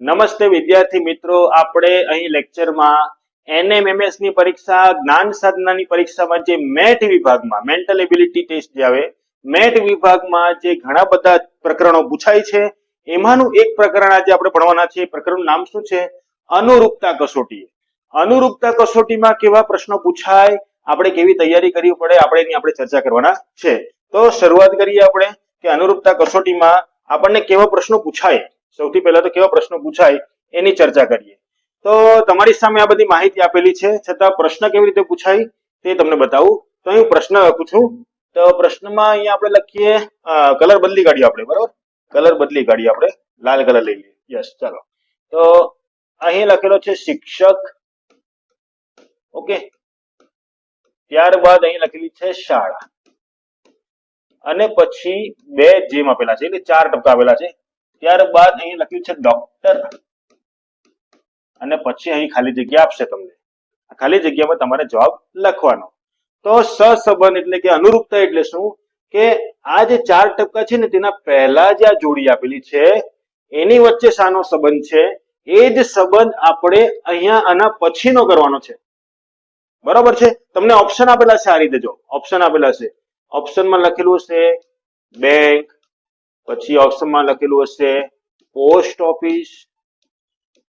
નમસ્તે વિદ્યાર્થી મિત્રો, આપણે અહીં લેક્ચરમાં એનએમએમએસની પરીક્ષા, જ્ઞાન સાધનાની પરીક્ષામાં જે મેટ વિભાગમાં મેન્ટલ એબિલિટી ટેસ્ટ જે આવે, મેટ વિભાગમાં જે ઘણા બધા પ્રકરણો પૂછાય છે, એમાંનું એક પ્રકરણ આજે આપણે ભણવાના છે પ્રકરણનું નામ શું છે? અનુરૂપતા કસોટી અનુરૂપતા કસોટીમાં કેવા પ્રશ્નો પૂછાય? આપણે કેવી તૈયારી કરવી પડે? આપણે એની આપણે ચર્ચા કરવાના છે. તો શરૂઆત કરીએ આપણે કે અનુરૂપતા કસોટીમાં આપણને કેવા પ્રશ્નો પૂછાય? સૌથી પહેલા તો કેવા પ્રશ્નો પૂછાય એની ચર્ચા કરીએ. તો તમારી સામે આ બધી માહિતી આપેલી છે, છતાં પ્રશ્ન કેવી રીતે પૂછાય તે તમને બતાવું. તો અહીં પ્રશ્ન લખું છું. તો પ્રશ્નમાં અહીંયા આપણે લખીએ કલર બદલી કાઢીએ આપણે, બરાબર? કલર બદલી કાઢીએ આપણે, લાલ કલર લઈ લઈએ. યસ, ચાલો. તો અહીં લખેલો છે શિક્ષક. ઓકે. ત્યારબાદ અહીં લખેલી છે શાળા. અને પછી બે જેમ આપેલા છે, એટલે ચાર ટપકા આપેલા છે. ત્યારબાદ અહીં લખ્યું છે ડોક્ટર અને પછી અહીં ખાલી જગ્યા આપશે તમને. ખાલી જગ્યામાં તમારે જવાબ લખવાનો. તો સહસંબંધ એટલે કે અનુરૂપતા એટલે શું? કે આ જે ચાર ટપકા છે ને તેના પહેલા જે આ જોડી આપેલી છે, એની વચ્ચે શાનો સંબંધ છે. એ જ સંબંધ આપણે અહીંયા આના પછીનો કરવાનો છે. બરોબર છે? તમને ઓપ્શન આપેલા છે આ રીતે જો. ઓપ્શન આપેલા છે. ઓપ્શનમાં લખેલું છે બેંક પછી ઓપ્શનમાં લખેલું હશે પોસ્ટ ઓફિસ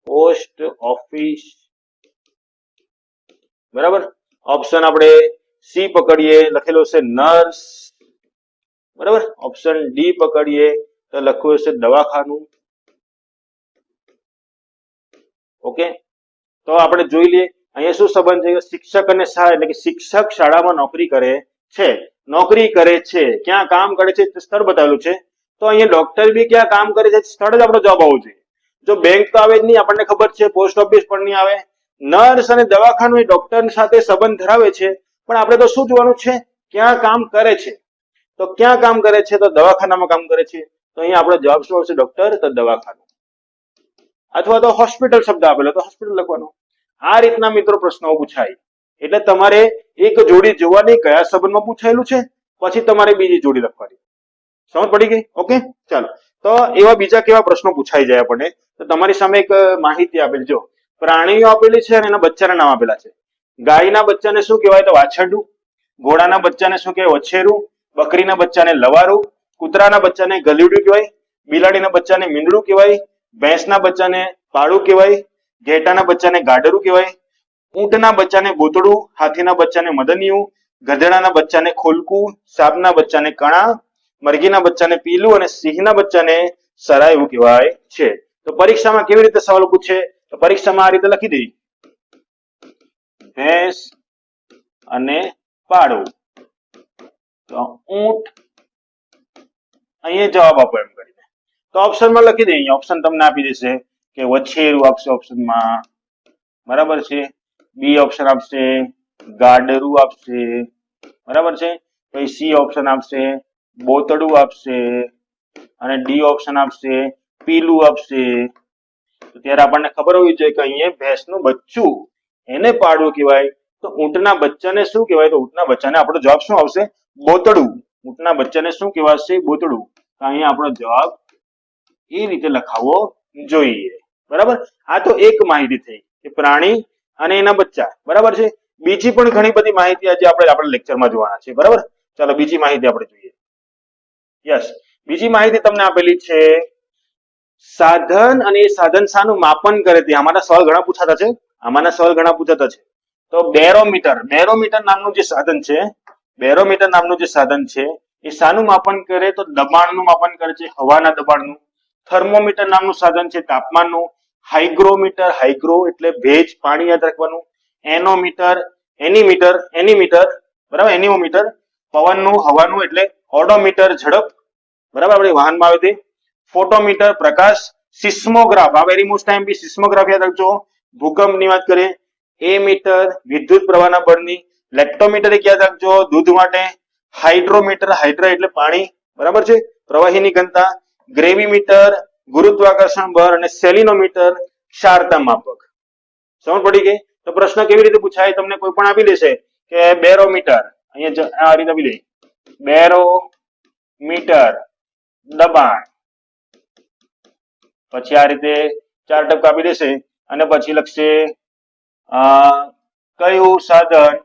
પોસ્ટ ઓફિસ બરાબર? ઓપ્શન આપણે સી પકડીએ, લખેલું હશે નર્સ બરાબર? ઓપ્શન ડી પકડીએ, તો લખ્યું હશે દવાખાનું. ઓકે? તો આપણે જોઈ લઈએ, અહીંયા શું સંબંધ છે? શિક્ષક અને શાળા, એટલે કે શિક્ષક શાળામાં નોકરી કરે છે. નોકરી કરે છે. ક્યાં કામ કરે છે? સ્થળ બતાવેલું છે. તો અહીંયા ડોક્ટર બી ક્યાં કામ કરે છે? સ્થળ જ આપણો જવાબ આવવું જોઈએ જો બેંક તો આવે જ નહીં, આપણને ખબર છે પોસ્ટ ઓફિસ પણ નહીં આવે. નર્સ અને દવાખાનું એ ડોક્ટર સાથે સંબંધ ધરાવે છે. પણ આપણે તો શું જોવાનું છે? ક્યાં કામ કરે છે? તો ક્યાં કામ કરે છે? તો દવાખાનામાં કામ કરે છે. તો અહીંયા આપણો જવાબ શું આવશે? ડોક્ટર તો દવાખાનું. અથવા તો હોસ્પિટલ શબ્દ આપેલો, તો હોસ્પિટલ લખવાનો. આ રીતના મિત્રો પ્રશ્નો પૂછાય. એટલે તમારે એક જોડી જોવાની કયા સંબંધમાં પૂછાયેલું છે? પછી તમારે બીજી જોડી લખવાની. સમજ પડી ગઈ? ઓકે, ચાલો. તો એવા બીજા કેવા પ્રશ્નો પૂછાઈ જાય આપણને? તો તમારી સામે એક માહિતી આપેલી જો, પ્રાણીઓ આપેલી છે અને એના બચ્ચાના નામ આપેલા છે. ગાયના બચ્ચાને શું કહેવાય તો વાછરડું? ઘોડાના બચ્ચાને શું કહેવાય? વછેરું. બકરીના બચ્ચાને લવારું. કૂતરાના બચ્ચાને ગલીડું કહેવાય. બિલાડીના બચ્ચાને મીંડળું કહેવાય. ભેંસના બચ્ચાને પાડું કહેવાય. ઘેટાના બચ્ચાને ગાડરું કહેવાય. ઊંટના બચ્ચાને બોતડું. હાથીના બચ્ચાને મદનિયું. ગધેડાના બચ્ચાને ખોલકું. સાપના બચ્ચાને કણા. મરઘીના બચ્ચાને પીલું અને સિંહના બચ્ચાને સરાયું કહેવાય છે. તો પરીક્ષામાં કેવી રીતે સવાલ પૂછે તો પરીક્ષામાં આ રીતે લખી દઈ ભેંસ અને પાડું. તો ઊંટ, અહીંયા જવાબ આપો એમ કરીને. તો ઓપ્શનમાં લખી દઈએ. અહીંયા ઓપ્શન તમને આપી દેશે કે વછેરું આપશે ઓપ્શનમાં. બરાબર છે? બી ઓપ્શન આપશે, ગાડરું આપશે. બરાબર છે? પછી સી ઓપ્શન આપશે. બોતડું આપશે અને ડી ઓપ્શન આપશે, પીલું આપશે. તો ત્યારે આપણને ખબર હોવી જોઈએ કે અહીંયા ભેંસનું બચ્ચું એને પાડવું કહેવાય. તો ઊંટના બચ્ચાને શું કહેવાય? તો ઊંટના બચ્ચાને આપણો જવાબ શું આવશે? બોતડું. ઊંટના બચ્ચાને શું કહેવાશે? બોતડું. તો અહીંયા આપણો જવાબ એ રીતે લખાવવો જોઈએ. બરાબર? આ તો એક માહિતી થઈ કે પ્રાણી અને એના બચ્ચા. બરાબર છે? બીજી પણ ઘણી બધી માહિતી આજે આપણે આપણા લેક્ચરમાં જોવાના છે. બરાબર? ચાલો બીજી માહિતી આપણે જોઈએ. યસ બીજી માહિતી તમને આપેલી છે, સાધન અને સાધન શાનું માપન કરે તે. આમાંના સવાલ ઘણા પૂછાતા છે. આમાંના સવાલ ઘણા પૂછાતા છે. તો બેરોમીટર. બેરોમીટર નામનું જે સાધન છે, બેરોમીટર નામનું જે સાધન છે, એ શાનું માપન કરે તો દબાણનું માપન કરે છે, હવાના દબાણનું. થર્મોમીટર નામનું સાધન છે, તાપમાનનું. હાઇગ્રોમીટર, હાઇગ્રો એટલે ભેજ, પાણી યાદ રાખવાનું. એનોમીટર, એનીમીટર એનીમીટર. બરાબર? એનિમોમીટર પવનનું, હવાનું એટલે ઓડોમીટર, ઝડપ. બરાબર? આપણે વાહનમાં આવે તે. ફોટોમીટર, પ્રકાશ, સિસ્મોગ્રાફ. આ very most time B seismograph યાદ રાખજો. ભૂકંપની વાત કરીએ. એ મીટર વિદ્યુત પ્રવાહના બળની. લેપ્ટોમીટર એક યાદ રાખજો દૂધ માટે. હાઇડ્રોમીટર, હાઇડ્રા એટલે પાણી. બરાબર છે? પ્રવાહીની ઘનતા. ગ્રેવીમીટર ગુરુત્વાકર્ષણ બળ અને સેલિનોમીટર ક્ષારતા માપક. સમજ પડી ગઈ? તો પ્રશ્ન કેવી રીતે પૂછાય? તમને કોઈ પણ આપી દેશે કે બેરોમીટર. અહીંયા આ રીતે આપી દે બેરોમીટર. દબાણ. પછી આ રીતે ચાર ટપ કાપી દેશે અને પછી લખશે કયું સાધન?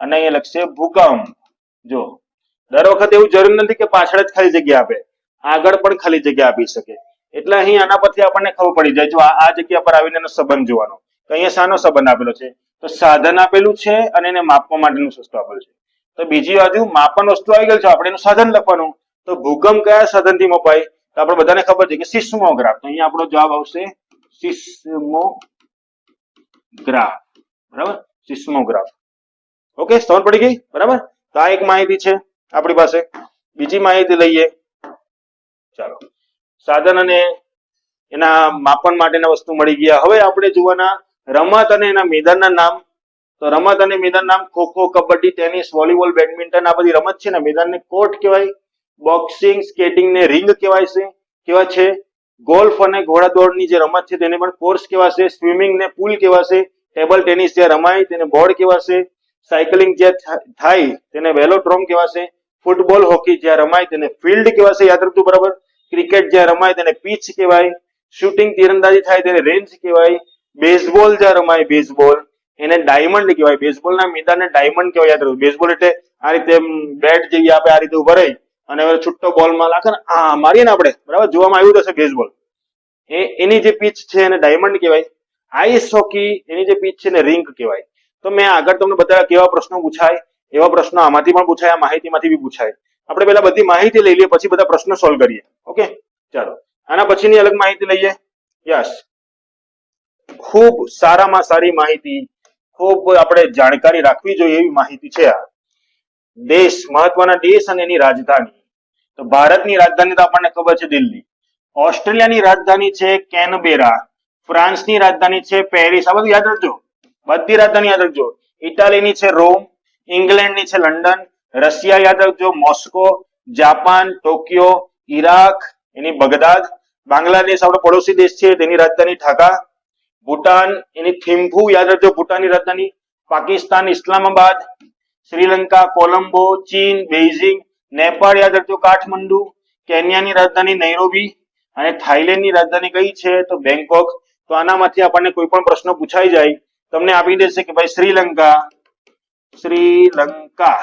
અને અહીંયા લખશે ભૂકંપ. જો, દર વખતે એવું જરૂર નથી કે પાછળ જ ખાલી જગ્યા આપે. આગળ પણ ખાલી જગ્યા આપી શકે. એટલે અહીં આના પરથી આપણને ખબર પડી જાય, જો આ જગ્યા પર આવીને એનો સંબંધ જોવાનો. અહીંયા શાનો સંબંધ આપેલો છે. તો સાધન આપેલું છે અને એને માપવા માટેનું વસ્તુ આપેલું છે. તો બીજી બાજુ માપન વસ્તુ આવી ગયેલ છે. આપણે એનું સાધન લખવાનું. તો ભૂકંપ કયા સાધનથી મપાય? તો આપણે બધાને ખબર છે કે સિસ્મોગ્રાફ. તો અહીંયા આપણો જવાબ આવશે સિસ્મોગ્રાફ. બરાબર? સિસ્મોગ્રાફ. ઓકે સમજ પડી ગઈ? બરાબર? તો આ એક માહિતી છે આપણી પાસે. બીજી માહિતી લઈએ. ચાલો. સાધન અને એના માપન માટેના વસ્તુ મળી ગયા. હવે આપણે જોવાના રમત અને એના મેદાનના નામ. તો રમત અને મેદાન નામ kho kho, kabaddi, tennis, volleyball, badminton આ બધી રમત છે ને, મેદાનને કોર્ટ કહેવાય. બોક્સિંગ સ્કેટિંગ ને રિંગ કહેવાય છે, કેવા છે? ગોલ્ફ અને ઘોડાદોડની જે રમત છે તેને પણ કોર્સ કહેવાશે સ્વિમિંગ ને પુલ કહેવાશે ટેબલ ટેનિસ જે રમાય તેને બોર્ડ કહેવાશે સાયકલિંગ જે થાય તેને વેલોડ્રોમ કહેવાશે ફૂટબોલ હોકી જ્યાં રમાય તેને ફિલ્ડ કહેવાશે યાદ રાખજો બરાબર. ક્રિકેટ જ્યાં રમાય તેને પીચ કહેવાય. શૂટિંગ તીરંદાજી થાય તેને રેન્જ કહેવાય. બેઝબોલ જ્યાં રમાય બેઝબોલ એને ડાયમંડ કહેવાય. બેઝબોલના મેદાનને ડાયમંડ કહેવાય, યાદ રાખજો. બેઝબોલ એટલે આ રીતે બેટ જેવી આપે આ રીતે ઊભા રહી. અને હવે છુટ્ટો બોલમાં લાખે ને, આ મારીએ ને આપણે. બરાબર? જોવામાં આવ્યું હશે બેઝબોલ એ, એની જે પીચ છે એને ડાયમંડ કહેવાય. આઈસ હોકી એની જે પીચ છે એને રિંક કહેવાય. તો મેં આગળ તમને બતાવ્યા કેવા પ્રશ્નો પૂછાય, એવા પ્રશ્નો આમાંથી પણ પૂછાય, આ માહિતીમાંથી બી પૂછાય. આપણે પેલા બધી માહિતી લઈ લઈએ, પછી બધા પ્રશ્નો સોલ્વ કરીએ. ઓકે ચાલો. આના પછીની અલગ માહિતી લઈએ. યસ ખૂબ સારામાં સારી માહિતી, ખૂબ આપણે જાણકારી રાખવી જોઈએ એવી માહિતી છે આ. દેશ, મહત્વના દેશ અને એની રાજધાની. તો ભારતની રાજધાની તો આપણને ખબર છે દિલ્હી. ઓસ્ટ્રેલિયાની રાજધાની છે કેનબેરા. ફ્રાન્સની રાજધાની છે પેરિસ. આ બધું યાદ રાખજો. બધી રાજધાની યાદ રાખજો. ઇટાલીની છે રોમ, ઇંગ્લેન્ડની છે લંડન, રશિયા યાદ રાખજો, મોસ્કો, જાપાન, ટોક્યો ઈરાક એની બગદાદ, બાંગ્લાદેશ, આપણો પડોશી દેશ છે, તેની રાજધાની ઢાકા, ભૂટાન, એની થિમ્ફુ યાદ રાખજો, ભૂટાનની રાજધાની, પાકિસ્તાન, ઇસ્લામાબાદ શ્રીલંકા, કોલંબો, ચીન બેઇઝિંગ નેપાળ યાદ રાખજો, કાઠમંડુ, કેન્યાની રાજધાની નૈરોબી અને થાઈલેન્ડની રાજધાની કઈ છે? તો બેંકોક તો આનામાંથી આપણને કોઈ પણ પ્રશ્ન પૂછાઈ જાય, તમને આપી દેશે કે ભાઈ શ્રીલંકા શ્રીલંકા.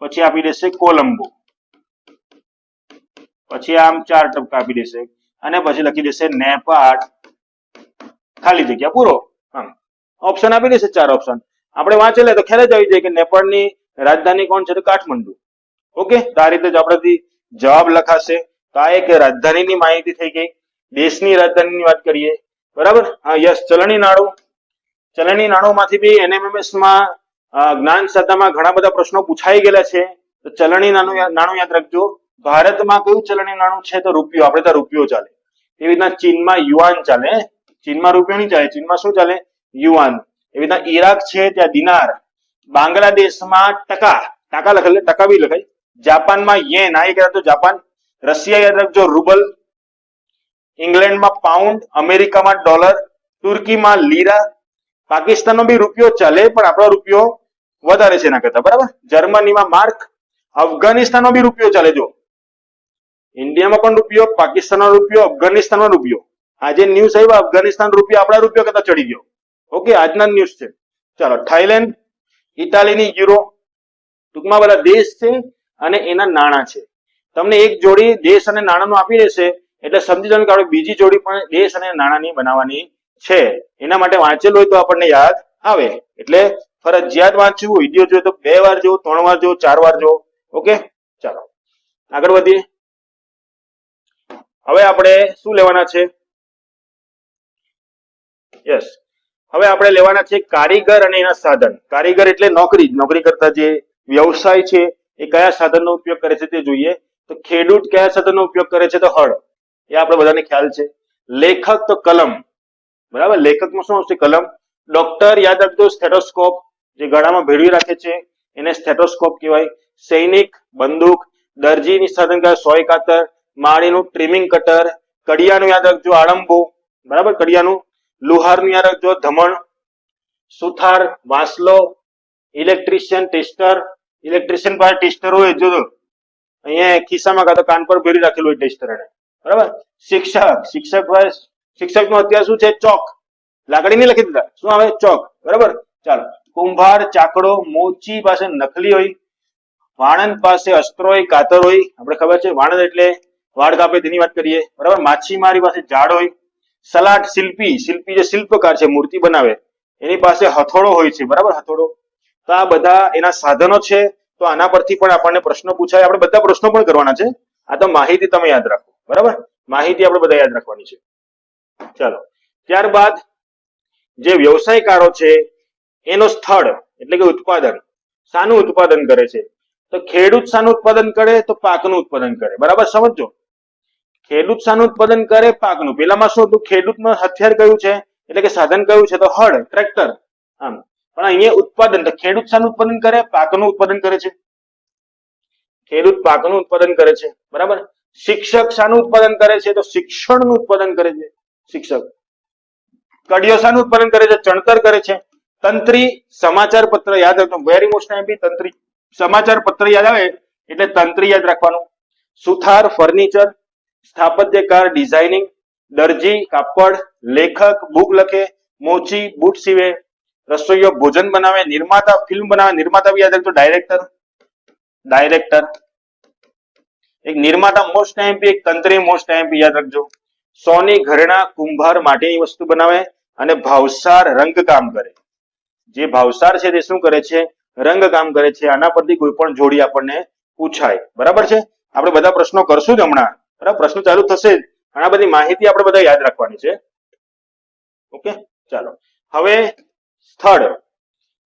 પછી આપી દેશે કોલંબો. પછી આમ ચાર ટપકા આપી દેશે. અને પછી લખી દેશે નેપાળ. ખાલી જગ્યા પૂરો. ઓપ્શન આપી દેશે, ચાર ઓપ્શન. આપણે વાંચેલા તો ખ્યાલ જ આવી જાય કે નેપાળની રાજધાની કોણ છે કાઠમંડુ. ઓકે? તો આ રીતે જ આપણાથી જવાબ લખાશે. તો આ એક રાજધાનીની માહિતી થઈ ગઈ. દેશની રાજધાનીની વાત કરીએ. બરાબર? હા, યસ, ચલણી નાણું ચલણી નાણુંમાંથી બી એનએમએમએસમાં જ્ઞાન શાખામાં ઘણા બધા પ્રશ્નો પૂછાઈ ગયેલા છે. તો ચલણી નાણું નાણું યાદ રાખજો. ભારતમાં કયું ચલણી નાણું છે તો રૂપિયો? આપણે ત્યાં રૂપિયો ચાલે. એવી રીતના ચીનમાં યુવાન ચાલે. ચીનમાં રૂપિયો નહીં ચાલે. ચીનમાં શું ચાલે? યુઆન એવી રીતના ઈરાક છે ત્યાં દિનાર, બાંગ્લાદેશમાં ટકા ટકા લખેલ, ટકા બી લખાય જાપાનમાં યેન, આ એક યાદ જાપાન. રશિયા યાદ રાખજો, રૂબલ. ઇંગ્લેન્ડમાં પાઉન્ડ, અમેરિકામાં ડોલર, તુર્કીમાં લીરા. પાકિસ્તાનનો બી રૂપિયો ચાલે, પણ આપણો રૂપિયો વધારે છે એના કરતા, બરાબર? જર્મનીમાં માર્ક. અફઘાનિસ્તાનનો બી રૂપિયો ચાલે, જો. ઇન્ડિયામાં પણ રૂપિયો પાકિસ્તાનનો રૂપિયો અફઘાનિસ્તાનનો રૂપિયો. આજે ન્યૂઝ આવ્યા, અફઘાનિસ્તાન રૂપિયો આપણા રૂપિયો કરતા ચડી ગયો. ઓકે આજના ન્યૂઝ છે. ચાલો થાઈલેન્ડ ઇટાલીની યુરો ટૂંકમાં બધા દેશ છે અને એના નાણાં છે. તમને એક જોડી દેશ અને નાણાંનું આપી દેશે, એટલે સમજી જવાનું કે આપણે બીજી જોડી પણ દેશ અને નાણાંની બનાવવાની છે. એના માટે વાંચેલું હોય તો આપણને યાદ આવે. એટલે ફરજિયાત વાંચવું, વીડિયો જોઈએ તો બે વાર જોવો, ત્રણ વાર જો ચાર વાર જોવો. ઓકે ચાલો. આગળ વધીએ. હવે આપણે શું લેવાના છે? યસ હવે આપણે લેવાના છે કારીગર અને એના સાધન. કારીગર એટલે નોકરી. નોકરી કરતા જે વ્યવસાય છે, એ કયા સાધનનો ઉપયોગ કરે છે તે જોઈએ. તો ખેડૂત કયા સાધનનો ઉપયોગ કરે છે તો હળ. એ આપણે બધાને ખ્યાલ છે. લેખક તો કલમ. બરાબર? લેખકમાં શું આવશે? કલમ. ડોક્ટર યાદ રાખજો સ્ટેટોસ્કોપ જે ગળામાં ભેળવી રાખે છે, એને સ્ટેટોસ્કોપ કહેવાય. સૈનિક, બંદૂક, દરજીની સાધન કહેવાય, સોય કાતર, માળીનું ટ્રીમિંગ કટર, કડિયાનું યાદ રાખજો આળંબો બરાબર? કડિયાનું લુહારનું રાખજો ધમણ, સુથાર, વાંસલો, ઇલેક્ટ્રિશિયન ટેસ્ટર, ઇલેક્ટ્રિશિયન પાસે ટેસ્ટર હોય જો અહીંયા ખિસ્સામાં કાં તો કાન પર ભેરી રાખેલું હોય ટેસ્ટર એને. બરાબર? શિક્ષક શિક્ષક શિક્ષક શિક્ષકનું અત્યારે શું છે? ચોક. લાકડી નહીં લખી દીધા. શું આવે? ચોક. બરાબર? ચાલો. કુંભાર, ચાકડો, મોચી પાસે નકલી હોય, વાણંદ પાસે અસ્ત્રો હોય, કાતર હોય. આપણે ખબર છે, વાણંદ એટલે વાળ કાપે તેની વાત કરીએ. બરાબર? માછીમારી પાસે ઝાડ હોય સલાટ શિલ્પી શિલ્પી જે શિલ્પકાર છે, મૂર્તિ બનાવે, એની પાસે હથોડો હોય છે, બરાબર હથોડો? તો આ બધા એના સાધનો છે, તો આના પરથી પણ આપણને પ્રશ્નો પૂછાય. આપણે બધા પ્રશ્નો પણ કરવાના છે. આ તો માહિતી તમે યાદ રાખો, બરાબર? માહિતી આપણે બધા યાદ રાખવાની છે. ચાલો, ત્યારબાદ જે વ્યવસાયકારો છે, એનો સ્થળ, એટલે કે ઉત્પાદન, શાનું ઉત્પાદન કરે છે. તો ખેડૂત શાનું ઉત્પાદન કરે, તો પાકનું ઉત્પાદન કરે, બરાબર? સમજો ખેડૂત શાનું ઉત્પાદન કરે પાકનું. પેલામાં શું હતું? ખેડૂતનું હથિયાર કયું છે? એટલે કે સાધન કયું છે? તો હળ, ટ્રેક્ટર, આમ. પણ અહીંયા ઉત્પાદન ખેડૂત શાનું ઉત્પાદન કરે, પાકનું ઉત્પાદન કરે છે. ખેડૂત પાકનું ઉત્પાદન કરે છે. બરાબર? શિક્ષક શાનું ઉત્પાદન કરે છે, તો શિક્ષણનું ઉત્પાદન કરે છે શિક્ષક. કડિયો શાનું ઉત્પાદન કરે છે, ચણતર કરે છે. તંત્રી સમાચાર પત્ર યાદ રાખજો. વેરી મોસ્ટ ટાઈમ તંત્રી. સમાચાર પત્ર યાદ આવે એટલે તંત્રી યાદ રાખવાનું. સુથાર, ફર્નિચર સ્થાપત્યકાર ડિઝાઇનિંગ દરજી, કાપડ, લેખક, બુક લખે, મોચી, બૂટ સીવે, રસોઈયો ભોજન બનાવે, નિર્માતા ફિલ્મ બનાવે, નિર્માતા બી યાદ રાખજો ડાયરેક્ટર ડાયરેક્ટર એક નિર્માતા મોસ્ટ ટાઈમ એક તંત્રી મોસ્ટ ટાઈમ યાદ રાખજો. સોની ઘરેણા, કુંભાર માટેની વસ્તુ બનાવે અને ભાવસાર રંગ કામ કરે. જે ભાવસાર છે તે શું કરે છે? રંગ કામ કરે છે. આના પરથી કોઈ પણ જોડી આપણને પૂછાય. બરાબર છે? આપણે બધા પ્રશ્નો કરશું જ હમણાં. બરાબર? પ્રશ્ન ચાલુ થશે ઘણા બધી માહિતી આપણે બધા યાદ રાખવાની છે. ઓકે? ચાલો. હવે સ્થળ.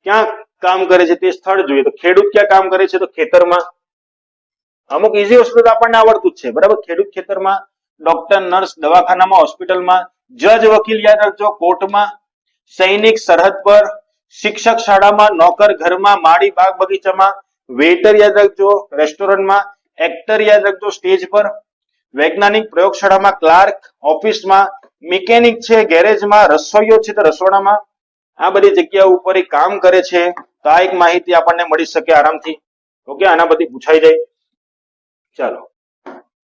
ક્યાં કામ કરે છે તે સ્થળ જોઈએ. તો ખેડૂત ક્યાં કામ કરે છે? તો ખેતરમાં. અમુક ઈઝી વસ્તુ આપણને આવડતું જ છે. બરાબર? ખેડૂત ખેતરમાં ડોક્ટર નર્સ દવાખાનામાં હોસ્પિટલમાં જજ વકીલ યાદ રાખજો. કોર્ટમાં, સૈનિક, સરહદ પર, શિક્ષક શાળામાં, નોકર ઘરમાં, માળી, બાગ બગીચામાં વેટર યાદ રાખજો. રેસ્ટોરન્ટમાં એક્ટર યાદ રાખજો. સ્ટેજ પર. વૈજ્ઞાનિક પ્રયોગશાળામાં ક્લાર્ક, ઓફિસમાં મિકેનિક છે, ગેરેજમાં રસોઈયો છે તો રસોડામાં. આ બધી જગ્યા ઉપર કામ કરે છે. તો આ એક માહિતી આપણને મળી શકે આરામથી. ઓકે, આના બધી પૂછાઈ જાય. ચાલો.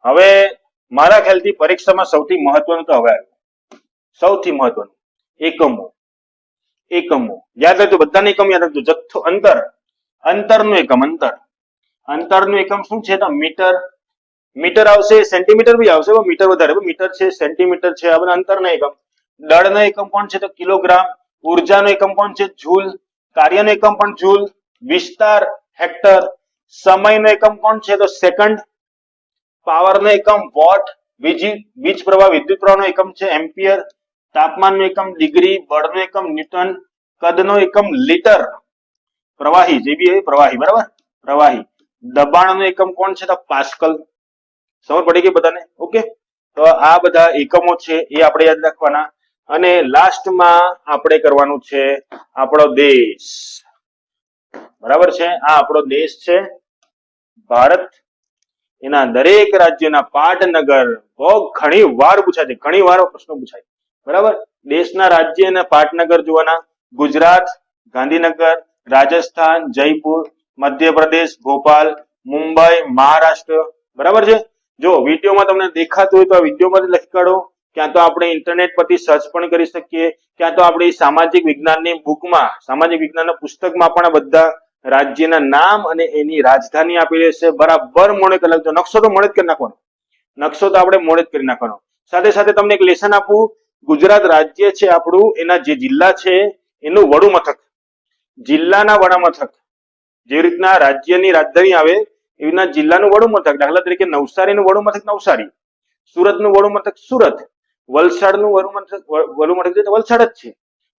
હવે મારા ખ્યાલથી પરીક્ષામાં સૌથી મહત્વનું તો હવે આવ્યું. સૌથી મહત્વનું. એકમો. એકમો. યાદ રાખજો, બધાને એકમ યાદ રાખજો. જથ્થો, અંતર. અંતરનું એકમ, અંતર. અંતરનું એકમ શું છે તો? મીટર મીટર આવશે, સેન્ટીમીટર બી આવશે, પણ મીટર વધારે. મીટર છે, સેન્ટીમીટર છે આ બધા અંતરના એકમ. દળનો એકમ પણ છે તો કિલોગ્રામ. ઉર્જાનો એકમ પણ છે, જૂલ. કાર્યનો એકમ પણ જૂલ. વિસ્તાર, હેક્ટર. સમયનો એકમ કોણ છે તો સેકન્ડ. પાવરનો એકમ, વોટ. વીજ વીજ પ્રવાહ, વિદ્યુત પ્રવાહનો એકમ છે, એમ્પિયર. તાપમાનનો એકમ, ડિગ્રી. બળનો એકમ, ન્યૂટન. કદનો એકમ, લીટર. પ્રવાહી, જે બી પ્રવાહી, બરાબર? પ્રવાહી. દબાણનો એકમ કોણ છે તો પાસ્કલ. સમજ પડી ગઈ બધાને? ઓકે. તો આ બધા એકમો છે એ આપણે યાદ રાખવાના. અને લાસ્ટમાં આપણે કરવાનું છે આપણો દેશ. બરાબર છે? આ આપણો દેશ છે ભારત. એના દરેક રાજ્યના પાટનગર. બહુ ઘણી વાર પૂછાય છે. ઘણી વાર પ્રશ્નો પૂછાય. બરાબર? દેશના રાજ્ય અને પાટનગર જોવાના. ગુજરાત, ગાંધીનગર, રાજસ્થાન, જયપુર, મધ્યપ્રદેશ, ભોપાલ, મુંબઈ, મહારાષ્ટ્ર. બરાબર છે? જો વિડીયોમાં તમને દેખાતું હોય તો આ વિડીયોમાં લખી કાઢો. ક્યાં તો આપણે ઇન્ટરનેટ પરથી સર્ચ પણ કરી શકીએ. ક્યાં તો આપણે સામાજિક વિજ્ઞાનની બુકમાં, સામાજિક વિજ્ઞાનના પુસ્તકમાં પણ બધા રાજ્યના નામ અને એની રાજધાની આપી છે. બરાબર મોડે કલાક નકશો તો મોડે જ કરી નાખવાનો. નકશો તો આપણે મોડે જ કરી નાખવાનો. સાથે સાથે તમને એક લેસન આપું. ગુજરાત રાજ્ય છે આપણું, એના જે જિલ્લા છે, એનું વડું મથક જિલ્લાના વડા મથક જે રીતના રાજ્યની રાજધાની આવે એવી જિલ્લાનું વડું મથક, દાખલા તરીકે નવસારીનું વડું મથક નવસારી, સુરતનું વડું મથક સુરત, વલસાડનું વડું મથક વડું મથક છે તો વલસાડ જ છે.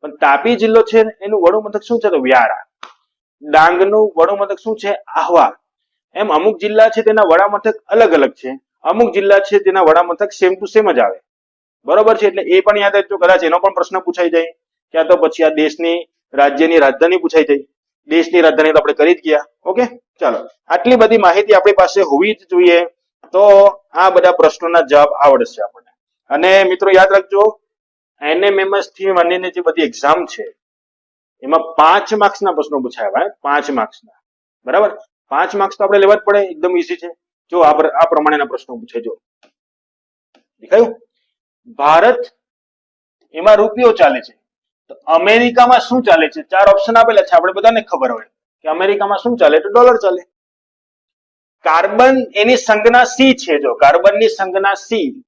પણ તાપી જિલ્લો છે એનું વડું મથક શું છે તો વ્યારા. ડાંગનું વડું મથક શું છે? આહવા. એમ અમુક જિલ્લા છે તેના વડા મથક અલગ અલગ છે. અમુક જિલ્લા છે તેના વડા મથક સેમ ટુ સેમ જ આવે. બરોબર છે? એટલે એ પણ યાદ રાખજો, કદાચ એનો પણ પ્રશ્ન પૂછાઈ જાય, ક્યાં તો પછી આ દેશની રાજ્યની રાજધાની પૂછાઈ જાય. દેશની રાજધાની તો આપણે કરી જ ગયા. ઓકે ચાલો. આટલી બધી માહિતી આપણી પાસે હોવી જ જોઈએ. તો આ બધા પ્રશ્નોના જવાબ આવડશે આપણને. અને મિત્રો યાદ રાખજો એનએમએમએસથી માંડીને જે બધી એક્ઝામ છે, એમાં પાંચ માર્ક્સના પ્રશ્નો પૂછાયા પાંચ માર્ક્સના બરાબર? પાંચ માર્ક્સ તો આપણે લેવા જ પડે, એકદમ ઈઝી છે. જો આ પ્રમાણેના પ્રશ્નો પૂછે, જો. દેખાયું? ભારત એમાં રૂપિયો ચાલે છે. તો અમેરિકામાં શું ચાલે છે? ચાર ઓપ્શન આપેલા છે. આપણે બધાને ખબર હોય કે અમેરિકામાં શું ચાલે? તો ડોલર ચાલે. કાર્બન એની સંજ્ઞા સી છે જો. કાર્બનની સંજ્ઞા સી.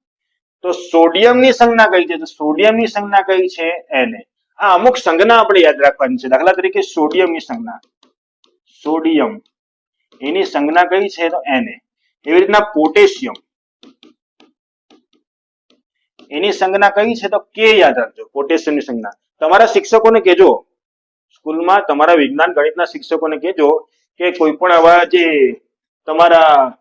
તો સોડિયમની સંજ્ઞા કઈ છે? તો સોડિયમની સંજ્ઞા કઈ છે? એને આ અમુક સંજ્ઞા આપણે યાદ રાખવાની છે. દાખલા તરીકે સોડિયમની સંજ્ઞા. સોડિયમ. એની સંજ્ઞા કઈ છે? તો એને એવી રીતના પોટેશિયમ. એની સંજ્ઞા કઈ છે? તો કે યાદ રાખજો. પોટેશિયમની સંજ્ઞા. તમારા શિક્ષકોને કહેજો. સ્કૂલમાં તમારા વિજ્ઞાન ગણિતના શિક્ષકોને કહેજો કે કોઈ પણ આવા જે તમારા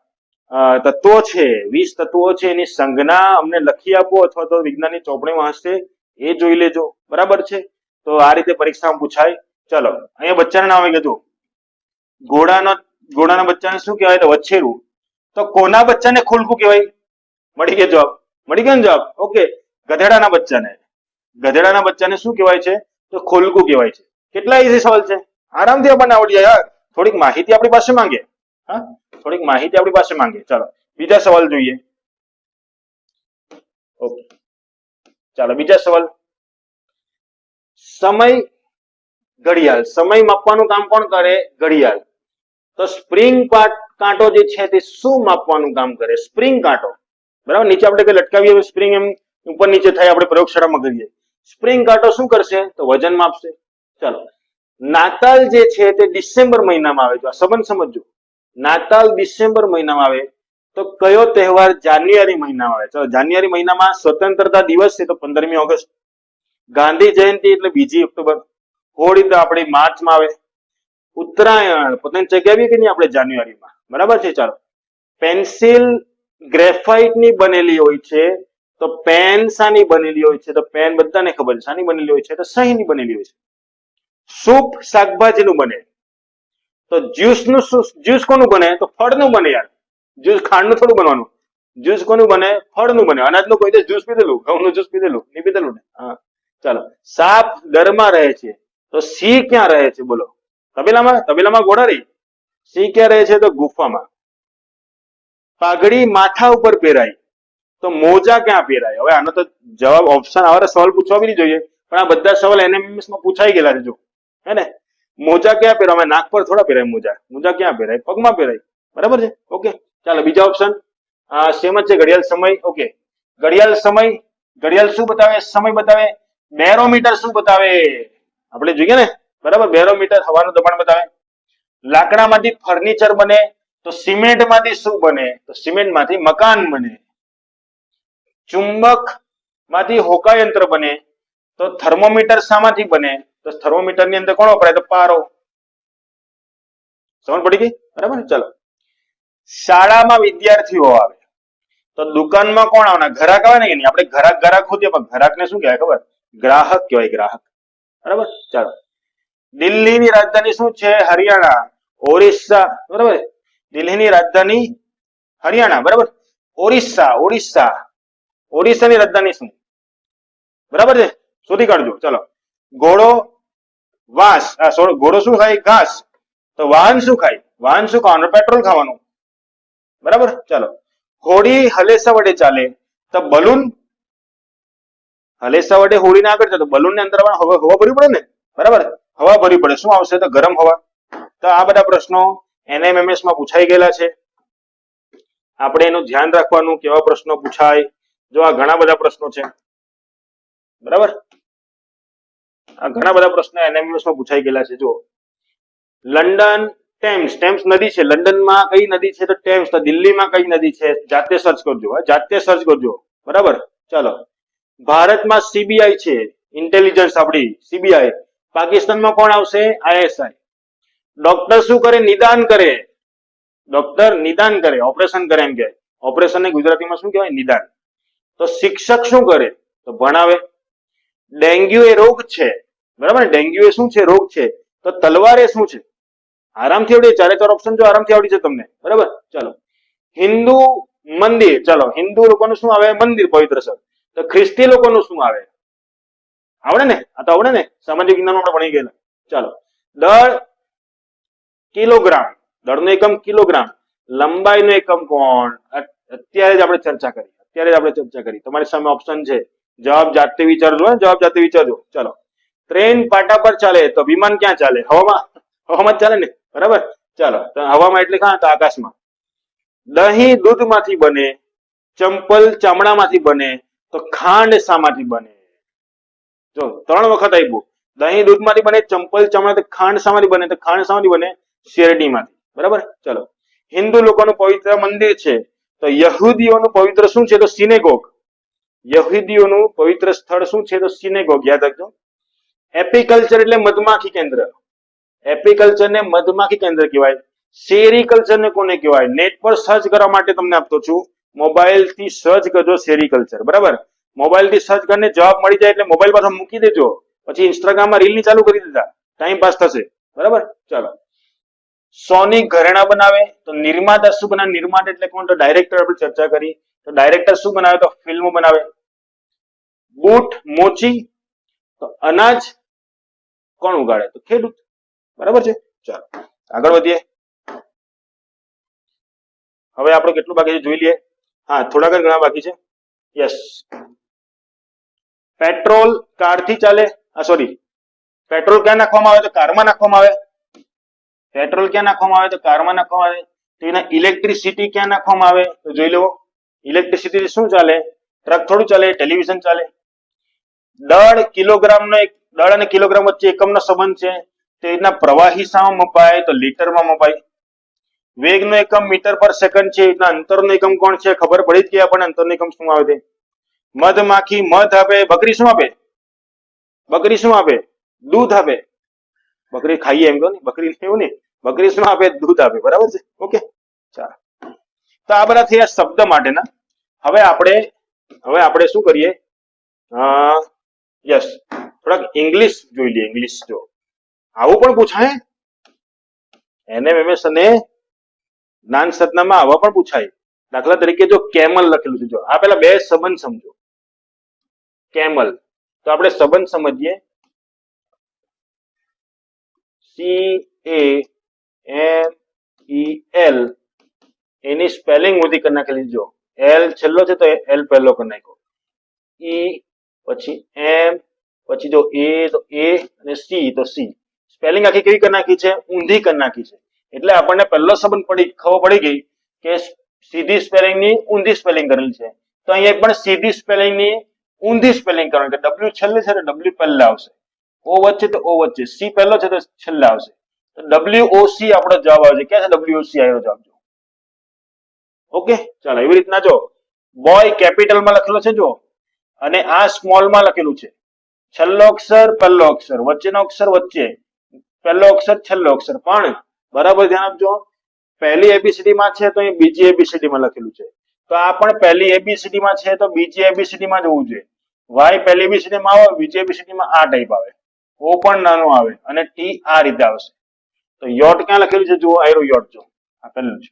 તત્વો છે, વીસ તત્વો છે એની સંજ્ઞા અમને લખી આપો અથવા તો વિજ્ઞાનની ચોપડીમાં હશે એ જોઈ લેજો. બરાબર છે? તો આ રીતે પરીક્ષામાં પૂછાય. ચલો, અહીંયા બચ્ચાના નામ આવી ગયું ઘોડાનો, ઘોડાના બચ્ચાને શું કહેવાય? તો વછેરું. તો કોના બચ્ચાને ખુલકું કહેવાય? મળી ગયો જવાબ. મળી ગયો ને જવાબ? ઓકે. ગધેડાના બચ્ચાને. ગધેડાના બચ્ચાને શું કહેવાય છે? તો ખોલકું કહેવાય છે. કેટલા ઈઝી સવાલ છે? આરામથી આપણને આવડી જાય થોડીક માહિતી આપણી પાસે માંગે. હા? થોડીક માહિતી આપણી પાસે માંગે. ચાલો, બીજા સવાલ જોઈએ. ઓકે. ચાલો, બીજા સવાલ. સમય ઘડિયાળ. સમય માપવાનું કામ કોણ કરે? ઘડિયાળ. તો સ્પ્રિંગ કાંટો જે છે તે શું માપવાનું કામ કરે? સ્પ્રિંગ કાંટો. બરાબર? નીચે આપણે કઈ લટકાવીએ સ્પ્રિંગ એમ ઉપર નીચે થાય, આપણે પ્રયોગશાળામાં કરીએ. સ્પ્રિંગ કાંટો શું કરશે? તો વજન માપશે. ચલો. નાતાલ જે છે તે ડિસેમ્બર મહિનામાં આવે છે. સંબંધ સમજજો. નાતાલ ડિસેમ્બર મહિનામાં આવે. તો કયો તહેવાર જાન્યુઆરી મહિનામાં આવે? ચલો, જાન્યુઆરી મહિનામાં સ્વતંત્રતા દિવસ છે તો પંદરમી ઓગસ્ટ. ગાંધી જયંતિ એટલે બીજી ઓક્ટોબર. હોળી તો આપણી માર્ચમાં આવે. ઉત્તરાયણ પોતાની જગ્યાએ કે નહીં આપણે જાન્યુઆરીમાં? બરાબર છે, ચાલો. પેન્સિલ ગ્રેફાઇટની બનેલી હોય છે. તો પેન શાની બનેલી હોય છે? તો પેન બધાને ખબર છે. શાની બનેલી હોય છે? તો સહીની બનેલી હોય છે. સૂપ શાકભાજીનું બને. તો જ્યુસનું જ્યુસ કોનું બને? તો ફળનું બને યાર. જ્યુસ ખાંડનું થોડું બનવાનું. જ્યુસ કોનું બને? ફળનું બને. અનાજનું કોઈ જ્યુસ પીધેલું? ઘઉંનું જ્યુસ પીધેલું? નહીં પીધેલું ને? હા. ચાલો. સાપ દરમાં રહે છે. તો સિંહ ક્યાં રહે છે? બોલો. તબેલામાં? તબેલામાં ઘોડા રહી સિંહ ક્યાં રહે છે? તો ગુફામાં. પાઘડી માથા ઉપર પહેરાય. તો મોજા ક્યાં પહેરાય હવે આનો તો જવાબ ઓપ્શન આવે સવાલ પૂછવા બી નહીં જોઈએ. પણ આ બધા સવાલ એનએમએસમાં પૂછાઈ ગયેલા છે જો. હે ને? મોજા ક્યાં પહેરાય અમે નાક પર થોડા પહેરાય મોજા. મોજા ક્યાં પહેરાય પગમાં પહેરાય. બરાબર છે? ઓકે. ચાલો, બીજા ઓપ્શન સેમ જ છે, ઘડિયાળ સમય. ઓકે. ઘડિયાળ સમય, ઘડિયાળ શું બતાવે? સમય બતાવે. બેરોમીટર શું બતાવે? આપણે જોઈએ ને. બરાબર? બેરોમીટર હવાનું દબાણ બતાવે. લાકડામાંથી ફર્નિચર બને તો સિમેન્ટમાંથી શું બને? તો સિમેન્ટમાંથી મકાન બને. ચુંબકમાંથી હોકા યંત્ર બને, તો થર્મોમીટર શામાંથી બને, તો થર્મોમીટરની અંદર કોણ વપરાય? તો પારો. સમજ પડી ગઈ? બરાબર ચલો. શાળામાં વિદ્યાર્થીઓ આવે. તો દુકાનમાં કોણ આવના ઘરાક આવે ને કે નહીં? આપણે ઘરાક ઘરાક હોતી પણ ઘરાકને શું કહેવાય ખબર? ગ્રાહક કહેવાય ગ્રાહક. બરાબર? ચાલો. દિલ્હીની રાજધાની શું છે? હરિયાણા. ઓરિસ્સા. બરાબર? દિલ્હીની રાજધાની હરિયાણા. બરાબર? ઓરિસ્સા ઓડિસ્સા ઓડિશાની રાજધાની શું? બરાબર છે? શોધી કાઢજો. ચલો. ઘોડો, વાંસ. ઘોડો શું ખાય? ઘાસ. તો વાહન શું ખાય? વાહન શું ખાવાનું? પેટ્રોલ ખાવાનું. બરાબર? ચાલો. હોડી હલેસા વડે ચાલે. તો બલૂન? હલેસા વડે હોડીને આગળ ચાલે. તો બલૂન ને અંદર હવા હવા ભરવી પડે ને? બરાબર? હવા ભરવી પડે. શું આવશે? તો ગરમ હવા. તો આ બધા પ્રશ્નો એનએમએમએસમાં પૂછાઈ ગયેલા છે. આપણે એનું ધ્યાન રાખવાનું, કેવા પ્રશ્નો પૂછાય જો આ ઘણા બધા પ્રશ્નો છે. બરાબર? આ ઘણા બધા પ્રશ્નો એનએમએસ પૂછાઈ ગયેલા છે. જો લંડન ટેમ્સ ટેમ્સ નદી છે. લંડનમાં કઈ નદી છે? તો ટેમ્સ દિલ્હીમાં કઈ નદી છે? જાતે સર્ચ કરજો જાતે સર્ચ કરજો. બરાબર? ચાલો. ભારતમાં સીબીઆઈ છે. ઇન્ટેલિજન્સ આપણી. સીબીઆઈ પાકિસ્તાનમાં કોણ આવશે? આઈએસઆઈ ડોક્ટર શું કરે? નિદાન કરે. ડોક્ટર નિદાન કરે. ઓપરેશન કરે એમ કે. ઓપરેશન ને ગુજરાતીમાં શું કહેવાય? નિદાન. તો શિક્ષક શું કરે? તો ભણાવે. ડેન્ગ્યુ એ રોગ છે. બરાબર? ડેન્ગ્યુ એ શું છે? રોગ છે. તો તલવાર એ શું છે? આરામથી આવડી ચારે ચાર ઓપ્શન જો આરામથી આવડી છે તમને. બરાબર? ચાલો. હિન્દુ મંદિર. ચાલો. હિન્દુ લોકોનું શું આવે? મંદિર પવિત્ર સ્થળ. તો ખ્રિસ્તી લોકોનું શું આવે? આવડે ને? આ તો આવડે ને? સામાજિક વિજ્ઞાન આપણે ભણી ગયેલા. ચાલો. દળ કિલોગ્રામ. દળનો એકમ કિલોગ્રામ. લંબાઈનો એકમ કોણ? અત્યારે જ આપણે ચર્ચા કરી અત્યારે જ આપણે ચર્ચા કરી. તમારી સામે ઓપ્શન છે. જવાબ જાતે વિચારજો જવાબ જાતે વિચારજો. ચલો. ટ્રેન પાટા પર ચાલે તો વિમાન ક્યાં ચાલે? હવામાં? હવામાં ચાલે ને? બરાબર? ચાલો. હવામાં એટલે ક્યાં તો આકાશમાં. દહીં દૂધમાંથી બને, ચંપલ ચામડામાંથી બને, તો ખાંડ શામાંથી બને. જો, ત્રણ વખત આપ્યું દહીં દૂધમાંથી બને, ચંપલ ચામડા ખાંડ શામાંથી બને, તો ખાંડ શામાંથી બને શેરડીમાંથી. બરાબર? ચલો. હિન્દુ લોકોનું પવિત્ર મંદિર છે. તો યહૂદીઓનું પવિત્ર શું છે? તો સિનેગોગ. યહૂદીઓનું પવિત્ર સ્થળ શું છે? તો સિનેગોગ. યાદ રાખજો. એપિકલ્ચર એટલે મધમાખી કેન્દ્ર. એપિકલ્ચર ને મધમાખી કેન્દ્ર કહેવાય. સેરીકલ્ચર ને કોને કહેવાય? નેટ પર સર્ચ કરવા માટે તમને આપતો છું. મોબાઈલથી સર્ચ કરજો સેરીકલ્ચર. બરાબર? મોબાઈલથી સર્ચ કરીને જવાબ મળી જાય એટલે મોબાઈલ પાછો મૂકી દેજો. પછી ઇન્સ્ટાગ્રામમાં રીલની ચાલુ કરી દીધા ટાઈમ પાસ થશે. બરાબર? ચાલો. સોની ઘરેણા બનાવે, તો નિર્માતા શું બનાવે? નિર્માતા એટલે કોણ? તો ડાયરેક્ટર આપણે ચર્ચા કરી. તો ડાયરેક્ટર શું બનાવે? તો ફિલ્મ બનાવે. બૂટ, મોચી, તો અનાજ કોણ ઉગાડે? તો ખેડૂત. બરાબર છે? ચાલો, આગળ વધીએ. હવે આપણે કેટલું બાકી છે જોઈ લઈએ. હા, થોડાક જ ઘણા બાકી છે. યસ પેટ્રોલ કારથી ચાલે. આ સોરી પેટ્રોલ ક્યાં નાખવામાં આવે? તો કારમાં નાખવામાં આવે. પેટ્રોલ ક્યાં નાખવામાં આવે? તો કારમાં નાખવામાં આવે. તો એના ઇલેક્ટ્રિસિટી ક્યાં નાખવામાં આવે? તો જોઈ લો. ઇલેક્ટ્રિસિટી શું ચાલે? ટ્રક થોડું ચાલે ટેલિવિઝન ચાલે. દળ કિલોગ્રામનો એક, દળ અને કિલોગ્રામ વચ્ચે એકમનો સંબંધ છે. તે રીતના પ્રવાહી શામાં મપાય, તો લીટરમાં મપાય. વેગનો એકમ મીટર પર સેકન્ડ છે. એ રીતના અંતરનો એકમ કોણ છે? ખબર પડી જ કે આપણને અંતરનો એકમ શું આવે છે? મધમાખી મધ આપે. બકરી શું આપે? બકરી શું આપે? દૂધ આપે. બકરી ખાઈએ એમ કહો ને, બકરી લેવું ને બકરી શું આપે દૂધ આપે, બરાબર છે? ઓકે, ચાલો. તો આ બધા થયા શબ્દ માટેના, હવે આપણે હવે આપણે શું કરીએ? યસ, થોડાક ઇંગ્લિશ જોઈ લઈએ, ઇંગ્લિશ જો. આવું પણ પૂછાય? એને એમએસ અને જ્ઞાન સતનામાં આવા પણ પૂછાય. દાખલા તરીકે જો કેમલ લખેલું છે, જો આ પેલા બે સંબંધ સમજો. કેમલ, તો આપણે સંબંધ સમજીએ. C A M E L any spelling મોદી કરી નાખી લીજો એલ છેલ્લો છે તો એલ પહેલો કરી નાખો ઈ પછી એમ પછી જો એ તો એ અને સી તો સી સ્પેલિંગ આખી કેવી કરી નાખી છે? ઊંધી કરી નાખી છે. એટલે આપણને પહેલો સંબંધ પડી, ખબર પડી ગઈ કે સીધી સ્પેલિંગની ઊંધી સ્પેલિંગ કરેલી છે. તો અહીંયા પણ સીધી સ્પેલિંગની ઊંધી સ્પેલિંગ કરવાની કે ડબલ્યુ છેલ્લે છે તો ડબલ્યુ પહેલા આવશે. ઓ વચ્ચે તો ઓ વચ્ચે. સી પહેલો છે તો છેલ્લા આવશે. ડબલ્યુ ઓ સી આપણો જવાબ આવે છે ક્યાં છે? ડબલ્યુ સી આવ્યો જવાબ જો ઓકે? ચાલો, એવી રીતના જો બોય કેપિટલમાં લખેલો છે જો અને આ સ્મોલમાં લખેલું છે. છેલ્લો અક્ષર, પહેલો અક્ષર. વચ્ચેનો અક્ષર વચ્ચે. પહેલો અક્ષર, છેલ્લો અક્ષર. પણ બરાબર ધ્યાન આપજો. પહેલી એબીસીડીમાં છે તો અહીં બીજી એબીસીડી માં લખેલું છે. તો આ પણ પહેલી એબીસીડીમાં છે તો બીજી એબીસીડીમાં જવું જોઈએ. વાય પહેલી એબીસીડીમાં આવે, બીજી એબીસીડીમાં આ ટાઈપ આવે. ઓ પણ નાનો આવે અને ટી આ રીતે આવશે. તો યોટ ક્યાં લખેલું છે? જુઓ, આયરો યોટ જો આ પહેલું છે.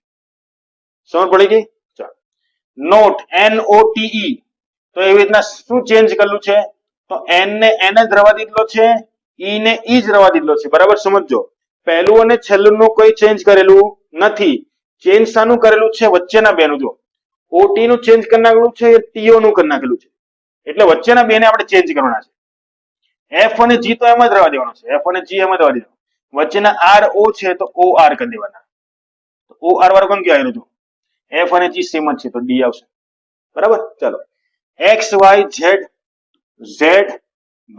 સમજ પડી ગઈ? ચાલો. નોટ એન ઓ ટીઈ તો એવી રીતના શું ચેન્જ કરેલું છે? તો એન ને એન જ રવા દીધેલો છે ઈ ને ઈ જ રવા દીધેલો છે. બરાબર? સમજો પહેલું અને છેલ્લું નું કોઈ ચેન્જ કરેલું નથી. ચેન્જ શાનું કરેલું છે? વચ્ચેના બેનું. જો ઓટી નું ચેન્જ કરી નાખેલું છે ટીઓ નું કરી નાખેલું છે. એટલે વચ્ચેના બેને આપણે ચેન્જ કરવાના છે. એફ અને જી તો એમ જ રહેવા દેવાનો છે. એફ અને જી એમ જ રહેવા દેવાનો. વચ્ચેના આર ઓ છે તો ઓ આર કરી દેવાના. ઓ આર વાળું કોણ કહેવાય જો એફ અને જી સેમ જ છે તો ડી આવશે. બરાબર? ચાલો. X Y Z Z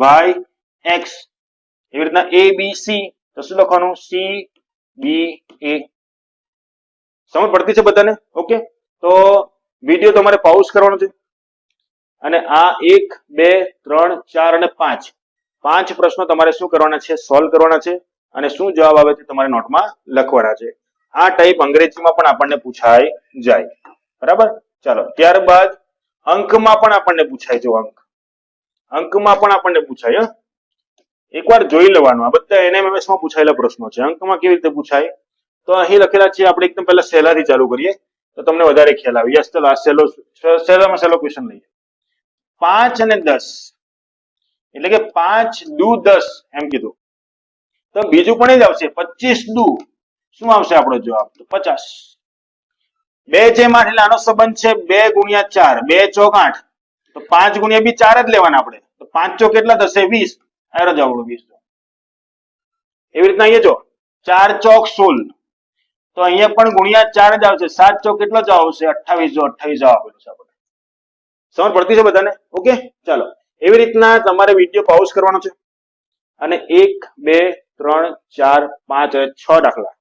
Y X એવી રીતના એ બી સી તો શું લખવાનું? સી બી એ સમજ પડતી છે બધાને? ઓકે તો વીડિયો તમારે પાઉઝ કરવાનો છે. અને આ એક, બે, ત્રણ, ચાર અને પાંચ. પાંચ પ્રશ્નો તમારે શું કરવાના છે? સોલ્વ કરવાના છે અને શું જવાબ આવે છે તમારે નોટમાં લખવાના છે. આ ટાઈપ અંગ્રેજીમાં પણ આપણને પૂછાય જાય. બરાબર? ચાલો, ત્યારબાદ અંકમાં પણ આપણને પૂછાય જો અંક. અંકમાં પણ આપણને પૂછાય? એકવાર જોઈ લેવાનું. આ બધા એનએમએમએસમાં પૂછાયેલા પ્રશ્નો છે. અંકમાં કેવી રીતે પૂછાય? તો અહીં લખેલા છે, આપણે એકદમ પહેલા સહેલાથી ચાલુ કરીએ. તો તમને વધારે ખ્યાલ આવે. યસ ચલો આ સહેલો, સહેલામાં સહેલો ક્વેશ્ચન લઈએ. પાંચ અને દસ. એટલે કે પાંચ દુ દસ એમ કીધું. તો બીજું પણ એ જ આવશે, પચીસ દુ. શું આવશે આપણો જવાબ? તો પચાસ. બે જેમ આઠ એટલે આનો સંબંધ છે બે ગુણ્યા ચાર. બે ચોક આઠ. તો પાંચ ગુણ્યા બી ચાર જ લેવાના આપણે. તો પાંચ ચોક કેટલા થશે? વીસ. આ રજા આવડો વીસ એવી રીતના અહીંયા જો, ચાર ચોક સોળ. તો અહીંયા પણ ગુણ્યા ચાર જ આવશે. સાત ચોક કેટલો જવાબ આવશે? અઠ્ઠાવીસ જો અઠ્ઠાવીસ જવાબ આપેલો છે આપણે સમજ પડતી છે બધાને? ઓકે? ચાલો. એવી રીતના તમારે વીડિયો પાઉઝ કરવાનો છે. અને એક, બે, ત્રણ, ચાર, પાંચ અને છ દાખલા.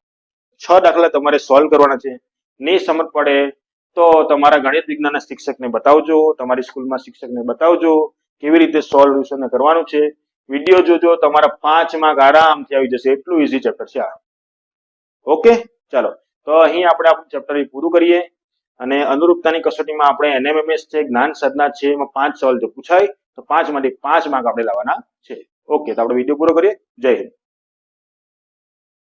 છ દાખલા તમારે સોલ્વ કરવાના છે. નહીં સમજ પડે તો તમારા ગણિત વિજ્ઞાનના શિક્ષકને બતાવજો, તમારી સ્કૂલમાં શિક્ષકને બતાવજો, કેવી રીતે સોલ્યુશન કરવાનું છે. વીડિયો જોજો, તમારા પાંચ માર્ક આરામથી આવી જશે. એટલું ઇઝી ચેપ્ટર છે આ. ઓકે ચાલો. તો અહીં આપણે આપણું ચેપ્ટર પૂરું કરીએ. અને અનુરૂપતાની કસોટીમાં આપણે એનએમએમએસ છે, જ્ઞાન સાધના છે, એમાં પાંચ સવાલ જો પૂછાય, તો પાંચમાંથી પાંચ માર્ક આપણે લાવવાના છે. ઓકે, તો આપણે વીડિયો પૂરો કરીએ. જય હિન્દ.